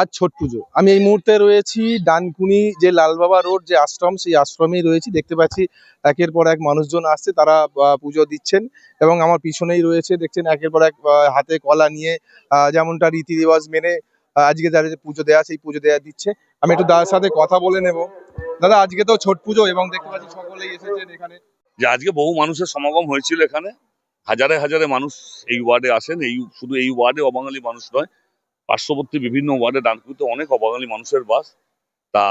আজ ছট পুজো। আমি এই মুহূর্তে রয়েছি ডানকুনি যে লালবাবা রোড যে আশ্রম, সেই আশ্রমেই রয়েছি। দেখতে পাচ্ছি একের পর এক মানুষজন আসছে, তারা পুজো দিচ্ছেন এবং আমার পিছনেই রয়েছে, দেখছেন একের পর এক হাতে কলা নিয়ে যেমনটা রীতি রেওয়াজ মেনে আজকে যারা যে পুজো দেওয়া সেই পুজো দেওয়া দিচ্ছে। আমি একটু দাদার সাথে কথা বলে নেব। দাদা, আজকে তো ছট পুজো এবং দেখতে পাচ্ছি সকলেই এসেছেন এখানে। যে আজকে বহু মানুষের সমাগম হয়েছিল এখানে। হাজারে হাজারে মানুষ এই ওয়ার্ডে আসেন। এই, শুধু এই ওয়ার্ডে অবাঙালি মানুষ নয় পার্শ্ববর্তী বিভিন্ন ওয়ার্ডে ডানকুনিতে অনেক অবাঙালি মানুষের বাস। তা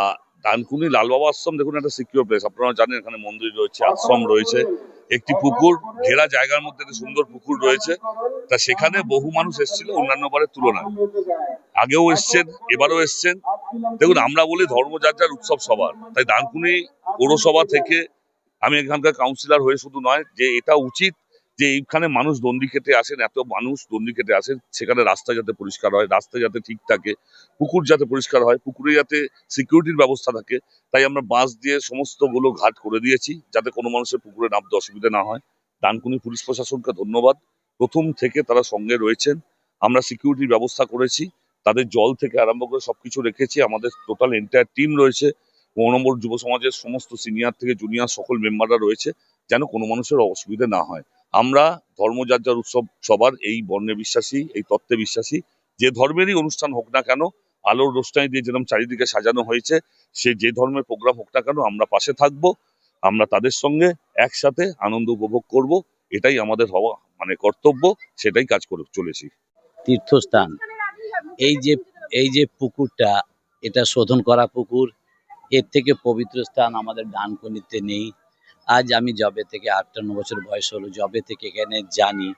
ডানকুনি লালবাবা আশ্রম দেখুন একটা সিকিউর প্লেস আপনারা জানেন এখানে মন্দির রয়েছে, আশ্রম রয়েছে, একটি পুকুর, ঘেরা জায়গার মধ্যে একটা সুন্দর পুকুর রয়েছে। তা সেখানে বহু মানুষ এসেছিল অন্যান্য বারের তুলনায়। আগেও এসছেন, এবারও এসছেন। দেখুন, আমরা বলি ধর্মযাত্রার উৎসব সবার। তাই ডানকুনি পৌরসভা থেকে আমি এখানকার কাউন্সিলর হয়ে শুধু নয় যে এটা উচিত যে এইখানে মানুষ দণ্ডি খেতে আসেন এত মানুষ দণ্ডি খেতে আসেন সেখানে রাস্তা যাতে পরিষ্কার হয়, রাস্তা যাতে ঠিক থাকে, পুকুর যাতে পরিষ্কার হয়, পুকুরে যাতে সিকিউরিটির ব্যবস্থা থাকে, তাই আমরা বাঁশ দিয়ে সমস্তগুলো ঘাট করে দিয়েছি, যাতে কোনো মানুষের পুকুরে নামতে অসুবিধা না হয়। ডানকুনি পুলিশ প্রশাসনকে ধন্যবাদ। প্রথম থেকে তারা সঙ্গে রয়েছেন, আমরা সিকিউরিটির ব্যবস্থা করেছি, তাদের জল থেকে আরম্ভ করে সবকিছু রেখেছি, আমাদের টোটাল এন্টায়ার টিম রয়েছে, পনেরো নম্বর যুব সমাজের সমস্ত সিনিয়র থেকে জুনিয়র সকল মেম্বাররা রয়েছে, যেন কোনো মানুষের অসুবিধা না হয়। আমরা ধর্মযাত্রার উৎসব সবার, এই বর্ণে বিশ্বাসী, এই তত্ত্বে বিশ্বাসী, যে ধর্মেরই অনুষ্ঠান হোক না কেন, আলোর রোশনাই দিয়ে যেরকম চারিদিকে সাজানো হয়েছে, সে যে ধর্মের প্রোগ্রাম হোক না কেন, আমরা পাশে থাকব, আমরা তাদের সঙ্গে একসাথে আনন্দ উপভোগ করব, এটাই আমাদের হওয়া মানে কর্তব্য, সেটাই কাজ করে চলেছি। তীর্থস্থান। এই যে এই যে পুকুরটা, এটা শোধন করা পুকুর, এর থেকে পবিত্র স্থান আমাদের ডানকুনিতে নেই। আজ আমি জবে থেকে আটান্ন বছর বয়স হলো জবে থেকে এখানে জানি,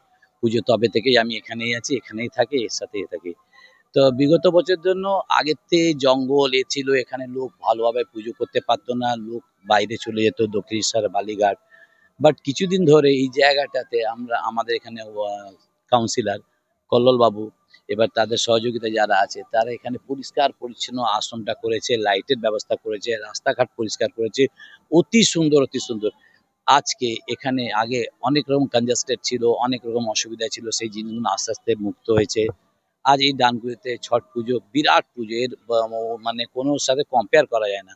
পুজো তবে থেকেই আমি এখানেই আছি, এখানেই থাকি, এর সাথেই থাকি। তো বিগত বছর জন্য আগের থেকে জঙ্গল, এ ছিল, এখানে লোক ভালোভাবে পুজো করতে পারতো না, লোক বাইরে চলে যেত, দক্ষিণেশ্বর, বালিঘাট। বাট কিছুদিন ধরে এই জায়গাটাতে আমরা, আমাদের এখানে কাউন্সিলর কল্লোল বাবু এবার তাদের সহযোগিতা যারা আছে, তারা এখানে পরিষ্কার পরিচ্ছন্ন আশ্রমটা করেছে লাইটের ব্যবস্থা করেছে, রাস্তাঘাট পরিষ্কার করেছে। অতি সুন্দর অতি সুন্দর। আজকে এখানে আগে অনেক রকম কনজাস্টেড ছিল, অনেক রকম অসুবিধা ছিল, সেই জিনিসগুলো আস্তে আস্তে মুক্ত হয়েছে। আজ এই ডানকুড়িতে ছট পুজো বিরাট পুজো, এর মানে কোনো সাথে কম্পেয়ার করা যায় না।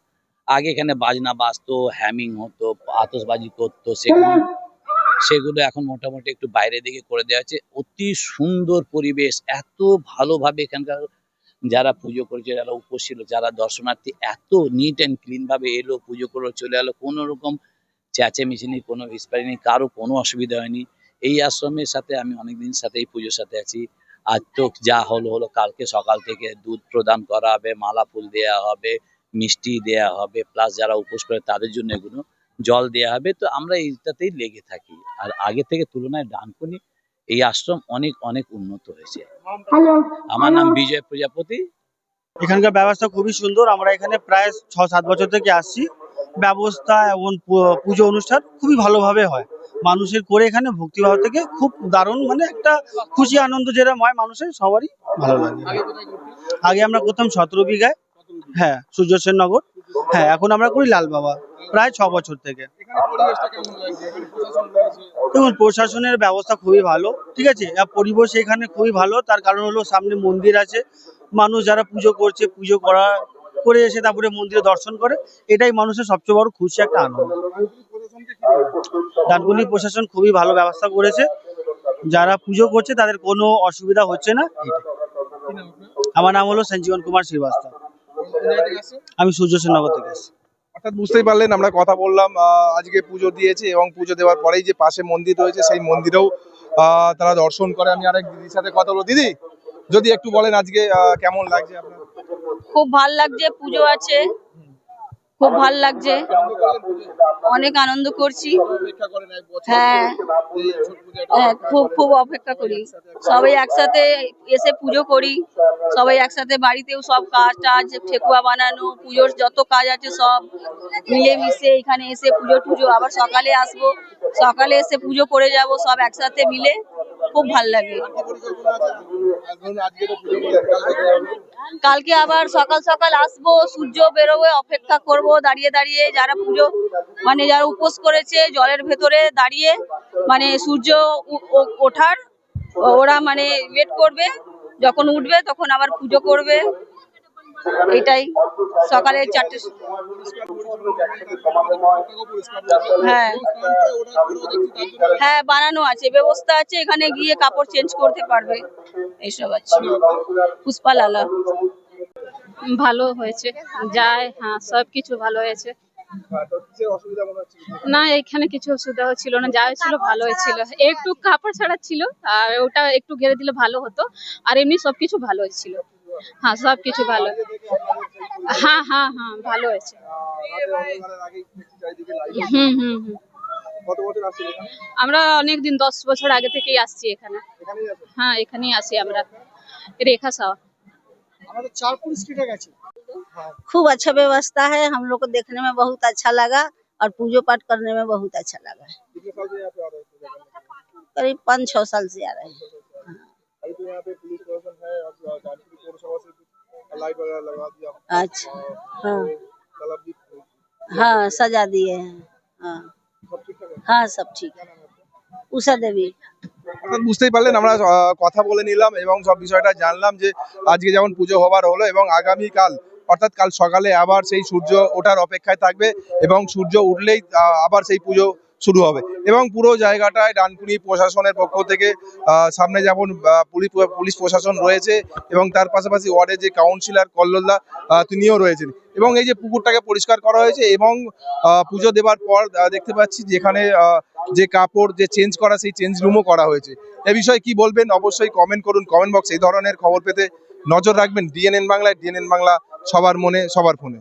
আগে এখানে বাজনা বাজতো হ্যামিং হতো আতসবাজি করতো, সেগুলো সেগুলো এখন মোটামুটি একটু বাইরে দিকে করে দেওয়া হচ্ছে। অতি সুন্দর পরিবেশ, এত ভালোভাবে এখানকার যারা পুজো করেছে, যারা উপোস ছিল যারা দর্শনার্থী, এত নিট অ্যান্ড ক্লিন ভাবে এলো, পুজো করে চলে এলো, কোনো রকম চেঁচেমেচি নেই কোনো হিসপারি নেই কারও কোনো অসুবিধা হয়নি। এই আশ্রমের সাথে আমি অনেকদিন সাথে এই পুজোর সাথে আছি। আজ তো যা হলো হলো কালকে সকাল থেকে দুধ প্রদান করা হবে মালা ফুল দেওয়া হবে মিষ্টি দেয়া হবে প্লাস যারা উপোস করে তাদের জন্য এগুলো জল দেয়া হবে। তো আমরা এইটাতেই লেগে থাকি। আর আগে থেকে তুলনায় ডানকুনি এই আশ্রম অনেক অনেক উন্নত হয়েছে। আমার নাম বিজয় প্রজাপতি। এখানকার ব্যবস্থা খুবই সুন্দর। আমরা এখানে প্রায় ছ সাত বছর থেকে আসছি। ব্যবস্থা এবং পুজো অনুষ্ঠান খুবই ভালোভাবে হয়। মানুষের করে এখানে ভক্তিভাব থেকে খুব দারুণ মানে একটা খুশি, আনন্দ যেরকম হয় মানুষের, সবারই ভালো লাগে। আগে আমরা করতাম সতেরো বিঘায় হ্যাঁ সূর্য নগর হ্যাঁ এখন আমরা করি লাল বাবা, প্রায় ছ বছর থেকে। দেখুন, প্রশাসনের ব্যবস্থা খুবই ভালো, ঠিক আছে? পরিবেশ এখানে খুবই ভালো, তার কারণ হলো সামনে মন্দির আছে। মানুষ যারা পুজো করছে, পুজো করা করে এসে তারপরে মন্দিরে দর্শন করে, এটাই মানুষের সবচেয়ে বড় খুশি একটা আনন্দ। ডানকুনি প্রশাসন খুবই ভালো ব্যবস্থা করেছে। যারা পুজো করছে তাদের কোনো অসুবিধা হচ্ছে না? আমার নাম হলো সঞ্জীবন কুমার শ্রীবাস্তব? আমি সূর্য সেনগর থেকে এসেছি। অর্থাৎ বুঝতেই পারলেন, আমরা কথা বললাম আজকে পুজো দিয়েছে এবং পুজো দেওয়ার পরেই যে পাশে মন্দির রয়েছে, সেই মন্দিরেও তারা দর্শন করে। আমি আরেক দিদির সাথে কথা বলব। দিদি, যদি একটু বলেন আজকে কেমন লাগছে আপনার? খুব ভালো লাগছে, পুজো আছে। খুব ভালো লাগছে? অনেক আনন্দ করছি। হ্যাঁ। হ্যাঁ খুব খুব অপেক্ষা করি। সবাই একসাথে এসে পুজো করি। সবাই একসাথে বাড়িতেও সব কাজ টাজ, ঠেকুয়া বানানো, পুজোর যত কাজ আছে সব মিলে মিশে এখানে এসে পুজো টুজো। আবার সকালে আসব, সকালে এসে পুজো করে যাব সব একসাথে মিলে। খুব ভালো লাগে। কালকে আবার সকাল সকাল আসব, সূর্য বেরোবে, অপেক্ষা করব, দাঁড়িয়ে দাঁড়িয়ে যারা পুজো মানে যারা উপোস করেছে জলের ভেতরে দাঁড়িয়ে মানে সূর্য ওঠার ওরা মানে ওয়েট করবে, যখন উঠবে তখন আবার পুজো করবে। এটাই। সকালে চারটে হ্যাঁ। হ্যাঁ বানানো আছে। ব্যবস্থা আছে, এখানে গিয়ে কাপড় চেঞ্জ করতে পারবে। এইসব আছে। পুষ্পা লালা। ভালো হয়েছে। যায় হ্যাঁ সব কিছু ভালো হয়েছে। না, এখানে কিছু অসুবিধা হচ্ছিল না। যা হয়েছিল, ভালো হয়েছিল। একটু কাপড় ছাড়া ছিল, আর ওটা একটু ঘেরে দিলে ভালো হতো। আর এমনি সবকিছু ভালো হয়েছিল। হ্যাঁ সব কিছু ভালো হ্যাঁ হ্যাঁ হ্যাঁ ভালো হয়েছে হুম হুম হুম কত বছর আসছে এখানে আমরা অনেক দিন দশ বছর আগে থেকেই আসছি এখানে এখানেই আছে হ্যাঁ এখানেই আসি আমরা রেখা সাওয়া আমাদের চারপুর স্ট্রিটে গেছে खूब अच्छा व्यवस्था है हम लोग को देखने में बहुत अच्छा लगा और पूजो पाठ करने में बहुत अच्छा लगा कितने साल से यहाँ पे आ रहे थे करीब पाँच छह साल से आ रहे हैं अच्छा हाँ तालाब भी हाँ सजा दिए हैं हाँ सब ठीक ठाक है हाँ सब ठीक है उषा देवी অর্থাৎ বুঝতেই পারলেন আমরা আহ, কথা বলে নিলাম এবং সব বিষয়টা জানলাম যে আজকে যেমন পুজো হবার হলো এবং আগামী কাল অর্থাৎ কাল সকালে আবার সেই সূর্য ওঠার অপেক্ষায় থাকবে এবং সূর্য উঠলেই আহ, আবার সেই পুজো শুরু হবে। এবং পুরো জায়গাটায় ডানকুনি প্রশাসনের পক্ষ থেকে সামনে যেমন আহ, পুলি- পুলিশ প্রশাসন রয়েছে এবং তার পাশাপাশি ওয়ার্ডের যে কাউন্সিলর কল্লোলদা আহ, তিনিও রয়েছেন। এবং এই যে পুকুরটাকে পরিষ্কার করা হয়েছে এবং পুজো দেবার পর দেখতে পাচ্ছি যেখানে যে কাপড় যে চেঞ্জ করা সেই চেঞ্জ রুমও করা হয়েছে। এ বিষয়ে কি বলবেন? অবশ্যই কমেন্ট করুন কমেন্ট বক্স এই ধরনের খবর পেতে নজর রাখবেন। ডিএনএন বাংলায় ডিএনএন বাংলা সবার মনে সবার ফোনে।